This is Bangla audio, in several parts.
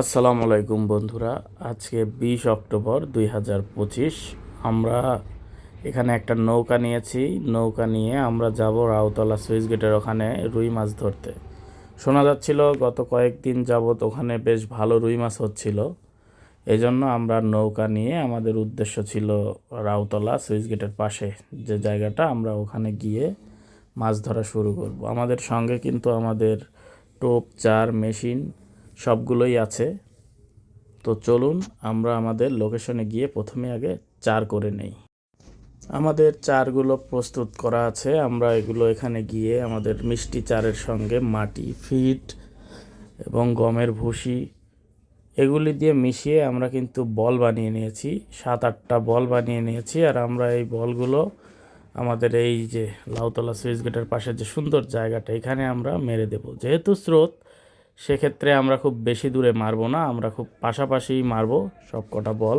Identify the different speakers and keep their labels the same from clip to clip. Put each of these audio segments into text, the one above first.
Speaker 1: আসসালামু আলাইকুম বন্ধুরা, আজকে বিশ অক্টোবর দুই হাজার পঁচিশ। আমরা এখানে একটা নৌকা নিয়েছি, নৌকা নিয়ে আমরা যাব রাউতলা সুইচ গেটের ওখানে রুই মাছ ধরতে। শোনা যাচ্ছিল গত কয়েকদিন যাবত ওখানে বেশ ভালো রুই মাছ হচ্ছিল এই জন্য আমরা নৌকা নিয়ে আমাদের উদ্দেশ্য ছিল রাউতলা সুইচ গেটের পাশে যে জায়গাটা আমরা ওখানে গিয়ে মাছ ধরা শুরু করব। আমাদের সঙ্গে কিন্তু আমাদের টোপ, চার, মেশিন সবগুলোই আছে। তো চলুন আমরা আমাদের লোকেশনে গিয়ে প্রথমে আগে চার করে নেই। আমাদের চারগুলো প্রস্তুত করা আছে। আমরা এগুলো এখানে গিয়ে আমাদের মিষ্টি চারের সঙ্গে মাটি, ফিট এবং গমের ভুসি এগুলি দিয়ে মিশিয়ে আমরা কিন্তু বল বানিয়ে নিয়েছি। সাত আটটা বল বানিয়ে নিয়েছি আর আমরা এই বলগুলো আমাদের এই যে লাউতলা সুইচ গেটের পাশে যে সুন্দর জায়গাটা, এখানে আমরা মেরে দেব। যেহেতু স্রোত সেক্ষেত্রে আমরা খুব বেশি দূরে মারবো না, আমরা খুব পাশাপাশি মারবো সব কটা বল।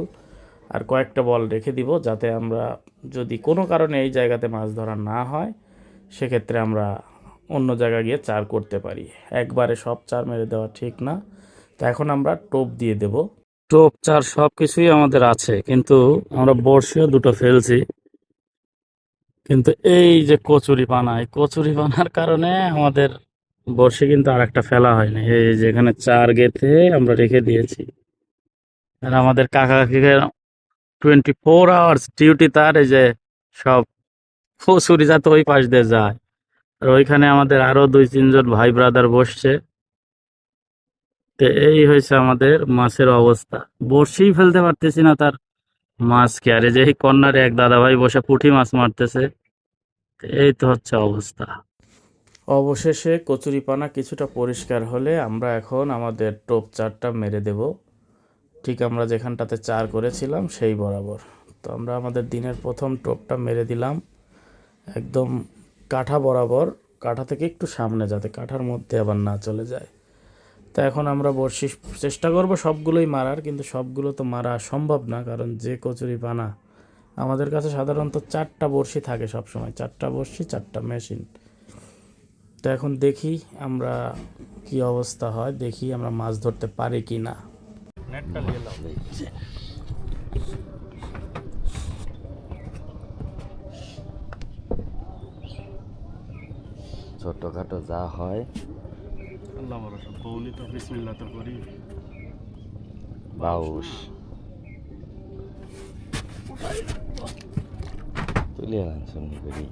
Speaker 1: আর কয়েকটা বল রেখে দিব যাতে আমরা যদি কোনো কারণে এই জায়গাতে মাছ ধরা না হয়, সেক্ষেত্রে আমরা অন্য জায়গায় গিয়ে চার করতে পারি। একবারে সব চার মেরে দেওয়া ঠিক না। তো এখন আমরা টোপ দিয়ে দেব। টোপ, চার সব কিছুই আমাদের আছে, কিন্তু আমরা বড়শিও দুটো ফেলছি। কিন্তু এই যে কচুরি পানা এই কচুরি পানার কারণে আমাদের বর্ষে কিন্তু আর একটা ফেলা হয়নি। এই যে এখানে চার গেথে আমরা রেখে দিয়েছি। আর আমাদের কাকা কাকিকে টোয়েন্টি ফোর আওয়ার্স ডিউটি তার, এই যে সব কচুরি যাতে ওই পাশ দিয়ে যায়। আর ওইখানে আমাদের আরও দুই তিনজন ভাই ব্রাদার বসছে। তো এই হয়েছে আমাদের মাছের অবস্থা। বড়শিই ফেলতে পারতেছি না তার মাছকে আর এই যে এই কর্নারে এক দাদা ভাই বসে পুঁটি মাছ মারতেছে। এই তো হচ্ছে অবস্থা। অবশেষে কচুরিপানা কিছুটা পরিষ্কার হলে আমরা এখন আমাদের টোপ চারটা মেরে দেব। ঠিক আমরা যেখানটাতে চার করেছিলাম সেই বরাবর। তো আমরা আমাদের দিনের প্রথম টোপটা মেরে দিলাম। একদম কাঠা বরাবর, কাঠা থেকে একটু সামনে যাতে কাঠার মধ্যে আবার না চলে যায়। তো এখন আমরা বড়শি চেষ্টা করব সবগুলোই মারার, কিন্তু সবগুলো তো মারা সম্ভব না, কারণ যে কচুরি পানা আমাদের কাছে সাধারণত চারটা বড়শি থাকে সব সময় চারটা বড়শি, চারটা মেশিন। তো এখন দেখি আমরা কি অবস্থা হয় দেখি আমরা মাছ ধরতে পারি কি না
Speaker 2: ছোটখাটো যা হয়।
Speaker 1: আল্লাহ ভরসা তো বিসমিল্লাহ তো করি।
Speaker 2: বাউস তুলে আন শুনি করি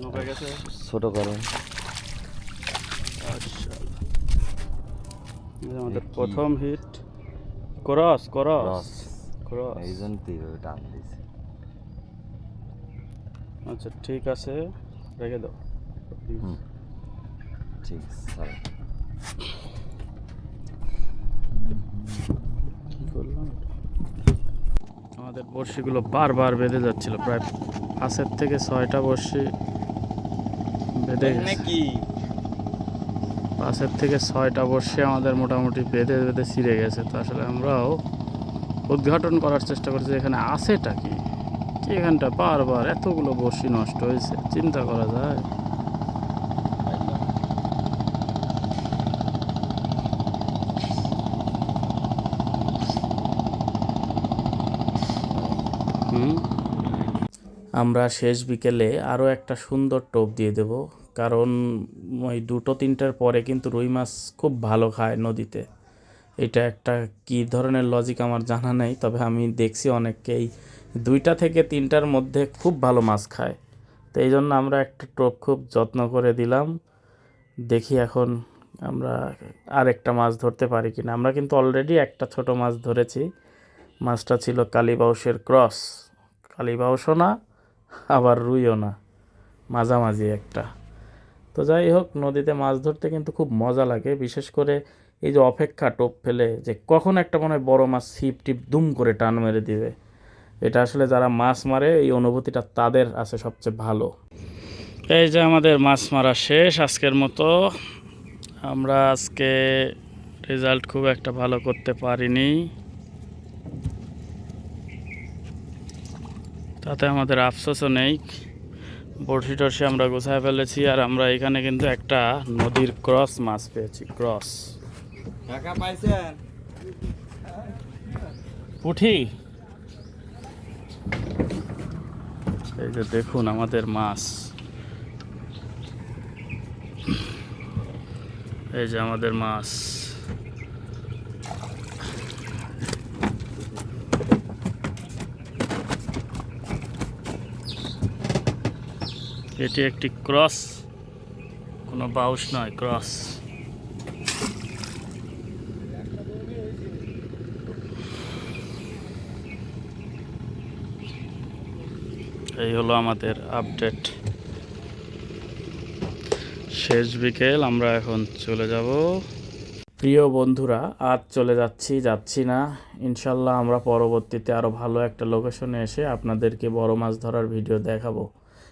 Speaker 1: নৌকা গেছে?
Speaker 2: ছোট করেন
Speaker 1: আমাদের
Speaker 2: কি?
Speaker 1: প্রথম হিট ক্রস ক্রস
Speaker 2: রস
Speaker 1: ক্রস
Speaker 2: এই জন্য তো এইভাবে টান
Speaker 1: আচ্ছা ঠিক আছে। রেখে দাও।
Speaker 2: হুম। ঠিক আছে
Speaker 1: করলাম? আমাদের বড়শিগুলো বারবার বেঁধে যাচ্ছিল প্রায় পাঁচের থেকে ছয়টা বড়শি বেঁধে গেছে। পাঁচের থেকে ছয়টা বর্ষে আমাদের মোটামুটি বেঁধে বেঁধে ছিঁড়ে গেছে। তো আসলে আমরাও উদ্ঘাটন করার চেষ্টা করছি এখানে আছেটা কি? কি এখানটা বারবার এতগুলো বর্ষি নষ্ট হয়েছে? চিন্তা করা যায়। হুম? আমরা শেষ বিকেলে আরও একটা সুন্দর টোপ দিয়ে দেব। কারণ ওই দুটো তিনটার পরে কিন্তু রুই মাছ খুব ভালো খায় নদীতে। এটা একটা কী ধরনের লজিক আমার জানা নেই, তবে আমি দেখছি অনেককেই দুইটা থেকে তিনটার মধ্যে খুব ভালো মাছ খায়। তো এই জন্য আমরা একটা টোপ খুব যত্ন করে দিলাম। দেখি এখন আমরা আরেকটা মাছ ধরতে পারি কিনা। আমরা কিন্তু অলরেডি একটা ছোট মাছ ধরেছি। মাছটা ছিল কালীবাউসের ক্রস। কালীবাউসও না আবার রুইও না। মাঝামাঝি একটা। তো যাই হোক, নদীতে মাছ ধরতে কিন্তু খুব মজা লাগে। বিশেষ করে এই যে অপেক্ষা টোপ ফেলে, যে কখন একটা মনে হয় বড়ো মাছ ছিপ টিপ দুম করে টান মেরে দিবে। এটা আসলে যারা মাছ মারে, এই অনুভূতিটা তাদের আছে সবচেয়ে ভালো। এই যে আমাদের মাছ মারা শেষ আজকের মতো। আমরা আজকে রেজাল্ট খুব একটা ভালো করতে পারিনি। তাতে আমাদের আফসোসও নেই। বড়শি টর্শি আমরা গোছায় ফেলেছি আর আমরা এখানে কিন্তু একটা নদীর ক্রস মাছ পেয়েছি ক্রস।
Speaker 2: টাকা পাইছেন?
Speaker 1: পুঠি? এই যে দেখুন আমাদের মাছ। এই যে আমাদের মাছ। এটি একটি ক্রস, কোনো বাউস নয়, ক্রস। এই হলো আমাদের আপডেট। শেষ বিকেল, আমরা এখন চলে যাব। প্রিয় বন্ধুরা, আজ চলে যাচ্ছি যাচ্ছি না। ইনশাল্লাহ আমরা পরবর্তীতে আরও ভালো একটা লোকেশনে এসে আপনাদেরকে বড় মাছ ধরার ভিডিও দেখাবো।